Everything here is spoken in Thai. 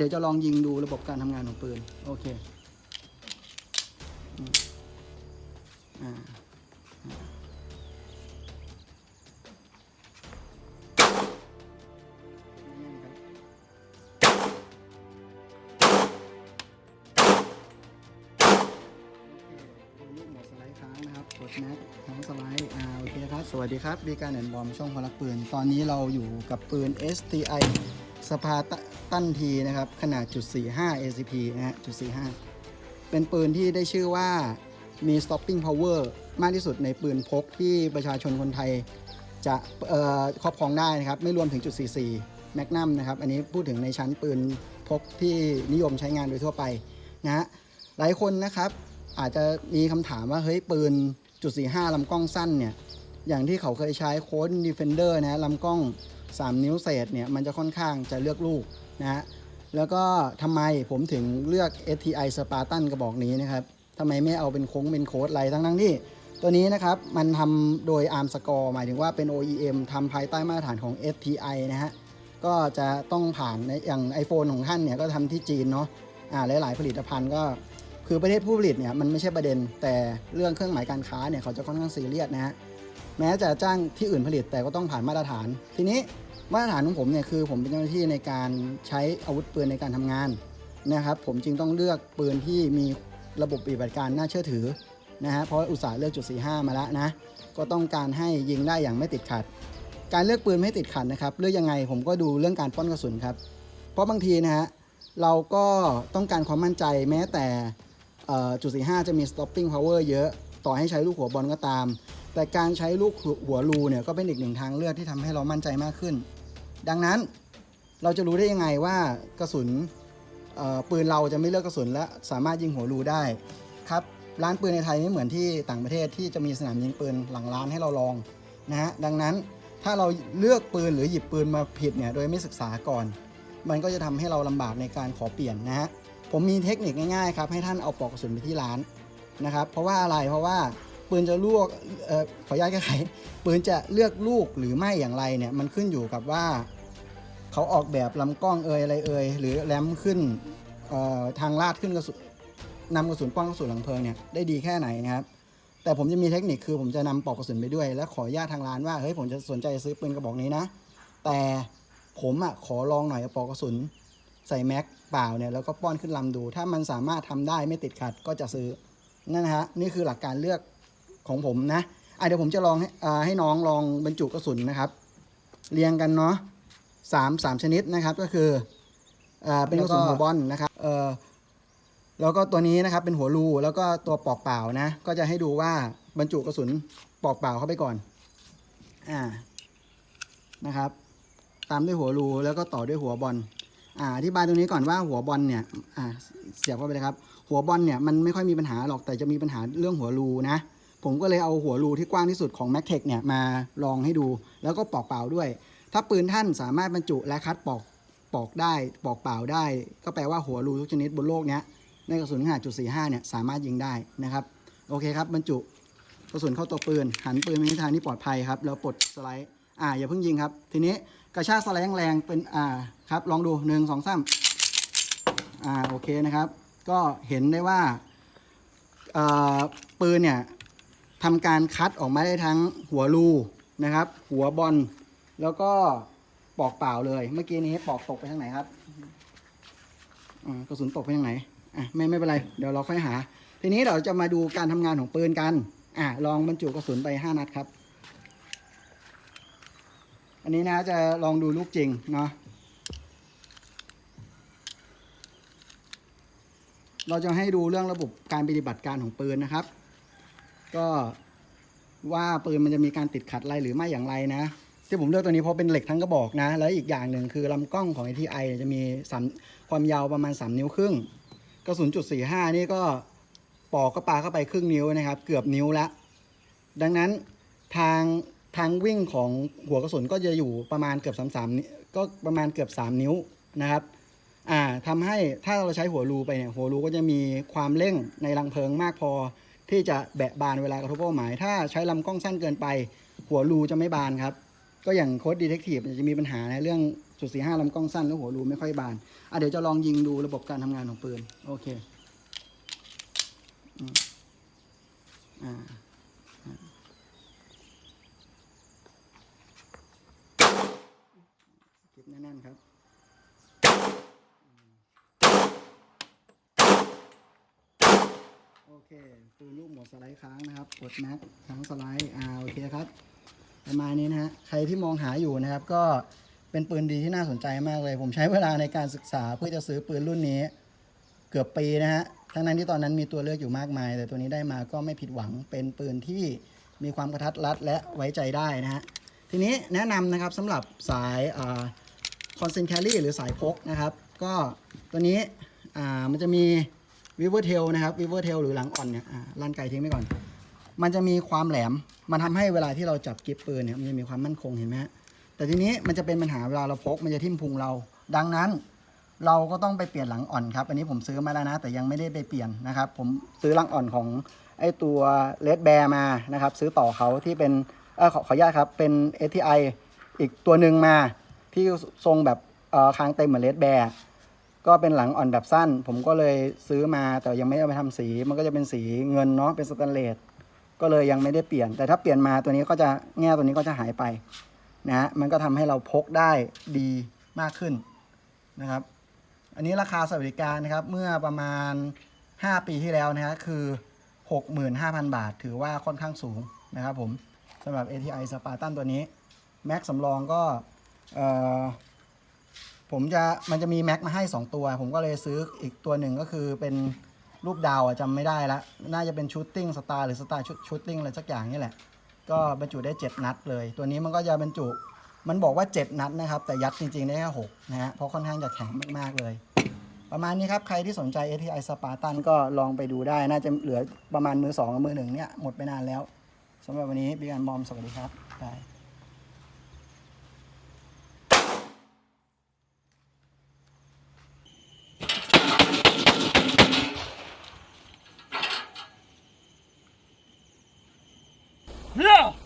เดี๋ยวจะลองยิงดูระบบการทำงานของปืน โอเคอ่ายื่นครับโอเคตัวนี้หมดสไลด์ค้างนะครับกดแม็กค้างสไลด์อ่าโอเคครับ สวัสดีครับบีการแอนบอมช่องพลักปืน ตอนนี้เราอยู่กับปืน STI สภาตั ตันทีนะครับ ขนาดจุด45 ACP นะฮะจุด45 เป็นปืนที่ได้ชื่อว่ามี stopping power มากที่สุดในปืนพกที่ประชาชนคนไทยจะครอบครองได้นะครับ ไม่รวมถึงจุด44แมกนัมนะครับ อันนี้พูดถึงในชั้นปืนพกที่นิยมใช้งานโดยทั่วไปนะฮะหลายคนนะครับอาจจะมีคำถามว่าเฮ้ยปืนจุด45ลำกล้องสั้นเนี่ยอย่างที่เขาเคยใช้โค้ด Defender นะลำกล้อง 3 นิ้วเศษเนี่ยมันจะค่อนข้างจะเลือกลูก นะฮะแล้วก็ทำไมผมถึงเลือก STI Spartan กระบอกนี้นะครับทำไมไม่เอาเป็นโค้งเป็นโค้ดอะไรทั้งทั้งที่ตัวนี้นะครับ มันทำโดย ARM Score หมายถึงว่าเป็น OEM ทำภายใต้มาตรฐานของ STI นะฮะก็จะต้องผ่านในอย่าง iPhone ของท่านเนี่ยก็ทำที่จีนเนาะอ่าหลาย ๆ ผลิตภัณฑ์ก็คือประเทศผู้ผลิตเนี่ยมันไม่ใช่ประเด็น แต่เรื่องเครื่องหมายการค้าเนี่ยเขาจะค่อนข้างซีเรียสนะฮะแม้จะจ้างที่อื่นผลิตแต่ก็ต้องผ่านมาตรฐาน ทีนี้ มาตรฐานของผมเนี่ยคือผมเป็นเจ้าหน้าที่ในการใช้อาวุธปืนในการทำงานนะครับ ผมจึงต้องเลือกปืนที่มีระบบปฏิบัติการน่าเชื่อถือนะฮะเพราะอุตสาห์เลือกจุด45 มาแล้วนะ ก็ต้องการให้ยิงได้อย่างไม่ติดขัด การเลือกปืนไม่ติดขัดนะครับเลือกยังไงผมก็ดูเรื่องการป้อนกระสุนครับ เพราะบางทีนะฮะเราก็ต้องการความมั่นใจแม้แต่จุด45 จะมี stopping power เยอะ ต่อให้ใช้ลูกหัวบอลก็ตาม แต่การใช้ลูกหัวรูเนี่ยก็เป็นอีกหนึ่งทางเลือกที่ทำให้เรามั่นใจมากขึ้น ดังนั้นเราจะรู้ได้ยังไงว่ากระสุนปืนเราจะไม่เลือกกระสุนและสามารถยิงหัวรูได้ครับร้านปืนในไทยไม่เหมือนที่ต่างประเทศที่จะมีสนามยิงปืนหลังร้านให้เราลองนะฮะดังนั้นถ้าเราเลือกปืนหรือหยิบปืนมาผิดเนี่ยโดยไม่ศึกษาก่อน มันก็จะทำให้เราลำบากในการขอเปลี่ยนนะฮะผมมีเทคนิคง่ายๆครับให้ท่านเอาปลอกกระสุนไปที่ร้านนะครับเพราะว่าอะไรเพราะว่า ปืนจะลวกออขออนุญาตแก้ไขปืนจะเลือกลูกหรือไม่อย่างไรเนี่ยมันขึ้นอยู่กับว่า เขาออกแบบลำกล้องเอยอะไรเอยหรือแรมขึ้นออทางลาดขึ้นกระสุนนำกระสุนป้องกระสุนหลังเพลิงเนี่ยได้ดีแค่ไหนนะครับแต่ผมจะมีเทคนิคคือผมจะนำปลอกกระสุนไปด้วย และขออนุญาตทางร้านว่าเฮ้ยผมจะสนใจซื้อปืนกระบอกนี้นะ แต่ผมอะขอลองหน่อยปลอกกระสุนใส่แม็กเปล่าเนี่ยแล้วก็ป้อนขึ้นลำดู ถ้ามันสามารถทำได้ไม่ติดขัดก็จะซื้อนั่นนะฮะนี่คือหลักการเลือก ของผมนะอะเดี๋ยวผมจะลองให้ให้น้องลองบรรจุกระสุนนะครับ เรียงกันเนาะสามสามชนิดนะครับก็คืออ่าเป็นกระสุนหัวบอลนะครับเอ่อแล้วก็ตัวนี้นะครับเป็นหัวรูแล้วก็ตัวปอกเปล่านะ ก็จะให้ดูว่าบรรจุกระสุนปอกเปล่าเข้าไปก่อนอ่านะครับ ตามด้วยหัวรูแล้วก็ต่อด้วยหัวบอลอ่าอธิบายตรงนี้ก่อนว่าหัวบอลเนี่ยอ่าเสียบเข้าไปเลยครับ หัวบอลเนี่ยมันไม่ค่อยมีปัญหาหรอกแต่จะมีปัญหาเรื่องหัวรูนะ ผมก็เลยเอาหัวรูที่กว้างที่สุดของ m a c t e c เนี่ยมาลองให้ดู แล้วก็ปอกเปล่าด้วย ถ้าปืนท่านสามารถบรรจุและคัดปอกปอกได้ปอกเปล่าได้ ก็แปลว่าหัวรูทุกชนิดบนโลกเนี้ยในกระสุนขนาดจุด45เนี่ยสามารถยิงได้นะครับโอเคครับบรรจุกระสุนเข้าตัวปืน หันปืนไปในทางที่ปลอดภัยครับแล้วปลดสไลด์อ่าอย่าเพิ่งยิงครับ ทีนี้กระชากสไลด์แรงเป็นอ่าครับลองดูหนึ่งสองสามอ่าโอเคนะครับ ก็เห็นได้ว่าเอ่อปืนเนี่ย ทำการคัดออกมาได้ทั้งหัวรูนะครับ หัวบอลแล้วก็ปอกเปล่าเลย เมื่อกี้นี้ปอกตกไปทางไหนครับกระสุนตกไปทางไหนอะไม่ไม่เป็นไรเดี๋ยวเราค่อยหา ทีนี้เราจะมาดูการทำงานของปืนกันอะลองบรรจุกระสุนไป5นัดครับ อันนี้นะจะลองดูลูกจริงเนาะเราจะให้ดูเรื่องระบบการปฏิบัติการของปืนนะครับ ก็ว่าปืนมันจะมีการติดขัดอะไรหรือไม่อย่างไรนะที่ผมเลือกตัวนี้เพราะเป็นเหล็กทั้งกระบอกนะ แล้วอีกอย่างหนึ่งคือลำกล้องของ ATI จะมีสามความยาวประมาณ 3 นิ้วครึ่งกระสุนจุด45 นี่ก็ปอกก็ปาเข้าไปครึ่งนิ้วนะครับ เกือบนิ้วละ ดังนั้นทางทางวิ่งของหัวกระสุนก็จะอยู่ประมาณเกือบ3 3นิ้วก็ประมาณเกือบ 3 นิ้วนะครับอ่าทำให้ถ้าเราใช้หัวรูไปเนี่ยหัวรูก็จะมีความเร่งในรังเพลิงมากพอ ที่จะแบะบานเวลากระทบเป้าหมาย ถ้าใช้ลำกล้องสั้นเกินไป หัวรูจะไม่บานครับ ก็อย่างโค้ดดีเทคทีฟจะมีปัญหาในเรื่องจุดสี่ห้าลำกล้องสั้นแล้วหัวรูไม่ค่อยบานอะเดี๋ยวจะลองยิงดูระบบการทำงานของปืน โอเคอ่าเก็บแน่นๆครับ โอเคปืนลูกหมดสไลด์ค้างนะครับ กดแม็กค้างสไลด์ อ่า โอเคครับ ประมาณนี้นะฮะ ใครที่มองหาอยู่นะครับ ก็เป็นปืนดีที่น่าสนใจมากเลย ผมใช้เวลาในการศึกษาเพื่อจะซื้อปืนรุ่นนี้ เกือบปีนะฮะ ทั้งนั้นที่ตอนนั้นมีตัวเลือกอยู่มากมาย แต่ตัวนี้ได้มาก็ไม่ผิดหวัง เป็นปืนที่มีความกระทัดรัดและไว้ใจได้นะฮะ ทีนี้แนะนำนะครับสำหรับสายคอนเซนแครี่หรือสายพกนะครับ ก็ตัวนี้อ่ามันจะมี วิเวอร์เทลนะครับวิเวอร์เทลหรือหลังอ่อนเนี่ยลั่นไกทิ้งไปก่อน มันจะมีความแหลม มันทำให้เวลาที่เราจับกิฟปืนเนี่ยมันจะมีความมั่นคงเห็นไหมฮะแต่ทีนี้มันจะเป็นปัญหาเวลาเราพกมันจะทิ่มพุงเรา ดังนั้น เราก็ต้องไปเปลี่ยนหลังอ่อนครับ อันนี้ผมซื้อมาแล้วนะ แต่ยังไม่ได้ไปเปลี่ยนนะครับ ผมซื้อหลังอ่อนของไอตัวเลดแบร์มานะครับซื้อต่อเขาที่เป็นเออขอขออนุญาตครับเป็น STI อีกตัวหนึ่งมาที่ทรงแบบคางเต็มเหมือนเลดแบร์ ก็เป็นหลังอ่อนแบบสั้น ผมก็เลยซื้อมาแต่ยังไม่เอาไปทำสี มันก็จะเป็นสีเงินเนาะเป็นสแตนเลสก็เลยยังไม่ได้เปลี่ยน แต่ถ้าเปลี่ยนมาตัวนี้ก็จะแง่ตัวนี้ก็จะหายไปนะฮะมันก็ทำให้เราพกได้ดีมากขึ้นนะครับ อันนี้ราคาสวัสดิการนะครับเมื่อประมาณ 5 ปีที่แล้วนะฮะคือ 65,000 บาท ถือว่าค่อนข้างสูงนะครับผมสำหรับ ATI Spartan ตัวนี้ แม็กสำรองก็เอ่อ ผมจะมันจะมีแม็กมาให้ 2 ตัว ผมก็เลยซื้ออีกตัวหนึ่งก็คือเป็นรูปดาวอะจำไม่ได้ละ น่าจะเป็นชูตติ้งสตาร์หรือสตาร์ชูตติ้งอะไรสักอย่างนี่แหละ ก็บรรจุได้ 7 นัดเลย ตัวนี้มันก็จะบรรจุ มันบอกว่า 7 นัดนะครับ แต่ยัดจริงๆได้แค่6นะฮะ เพราะค่อนข้างจะแข็งมากๆเลย ประมาณนี้ครับ ใครที่สนใจ ATI Spartan ก็ลองไปดูได้ น่าจะเหลือประมาณมือ2กับมือหนึ่งเนี่ยหมดไปนานแล้วสำหรับวันนี้บีการบอมสวัสดีครับบาย Yeah!